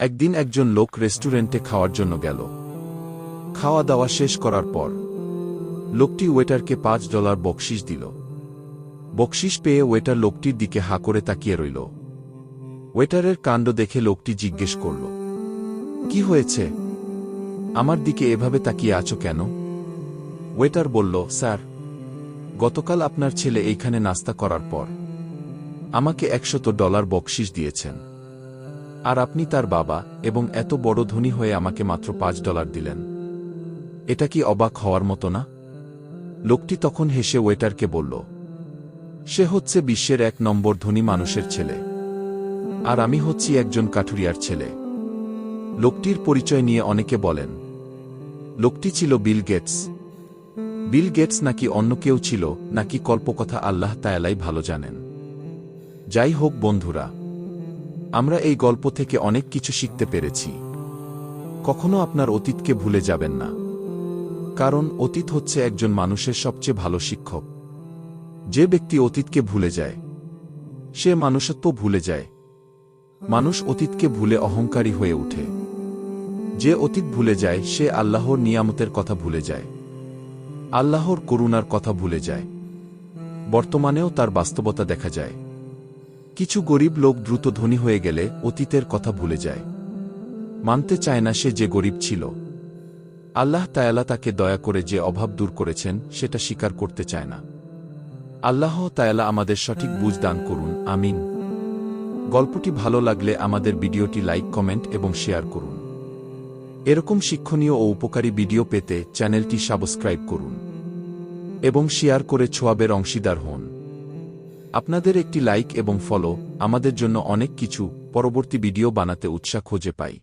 একদিন একজন লোক রেস্টুরেন্টে খাওয়ার জন্য গেল। খাওয়া দাওয়া শেষ করার পর, লোকটি ওয়েটারকে পাঁচ ডলার বকশিস দিল। বকশিস পেয়ে ওয়েটার লোকটির দিকে হা করে তাকিয়ে রইল। ওয়েটারের কাণ্ড দেখে লোকটি জিজ্ঞেস করল, কি হয়েছে? আমার দিকে এভাবে তাকিয়ে আছো কেন? ওয়েটার বলল, স্যার, গতকাল আপনার ছেলে এইখানে নাস্তা করার পর আমাকে একশত ডলার বকশিস দিয়েছেন। আর আপনি তার বাবা এবং এত বড় ধনী হয়ে আমাকে মাত্র পাঁচ ডলার দিলেন। এটা কি অবাক হওয়ার মতো না? লোকটি তখন হেসে ওয়েটারকে বলল, সে হচ্ছে বিশ্বের এক নম্বর ধনী মানুষের ছেলে। আর আমি হচ্ছি একজন কাঠুরিয়ার ছেলে। লোকটির পরিচয় নিয়ে অনেকে বলেন, লোকটি ছিল বিল গেটস। বিল গেটস নাকি অন্য কেউ ছিল, নাকি কল্পকথা আল্লাহ তায়ালাই ভালো জানেন। যাই হোক বন্ধুরা আমরা এই গল্প থেকে অনেক কিছু শিখতে পেরেছি। কখনো আপনার অতীতকে ভুলে যাবেন না। কারণ অতীত হচ্ছে একজন মানুষের সবচেয়ে ভালো শিক্ষক। যে ব্যক্তি অতীতকে ভুলে যায়, সে মানুষত্ব ভুলে যায়। মানুষ অতীতকে ভুলে অহংকারী হয়ে ওঠে। যে অতীত ভুলে যায়, সে আল্লাহর নিয়ামতের কথা ভুলে যায়। আল্লাহর করুণার কথা ভুলে যায়। বর্তমানেও তার বাস্তবতা দেখা যায়। কিছু গরিব লোক দ্রুত ধনী হয়ে গেলে অতীতের কথা ভুলে যায়। মানতে চায় না সে যে গরিব ছিল। আল্লাহ তায়ালা তাকে দয়া করে যে অভাব দূর করেছেন, সেটা স্বীকার করতে চায় না। আল্লাহ তায়ালা আমাদের সঠিক বুঝ দান করুন, আমিন। গল্পটি ভালো লাগলে আমাদের ভিডিওটি লাইক, কমেন্ট এবং শেয়ার করুন। এরকম শিক্ষণীয় ও উপকারী ভিডিও পেতে চ্যানেলটি সাবস্ক্রাইব করুন। এবং শেয়ার করে ছোয়াবের অংশীদার হন। আপনাদের একটি লাইক এবং ফলো আমাদের জন্য অনেক কিছু পরবর্তী ভিডিও বানাতে উৎসাহ খুঁজে পাই।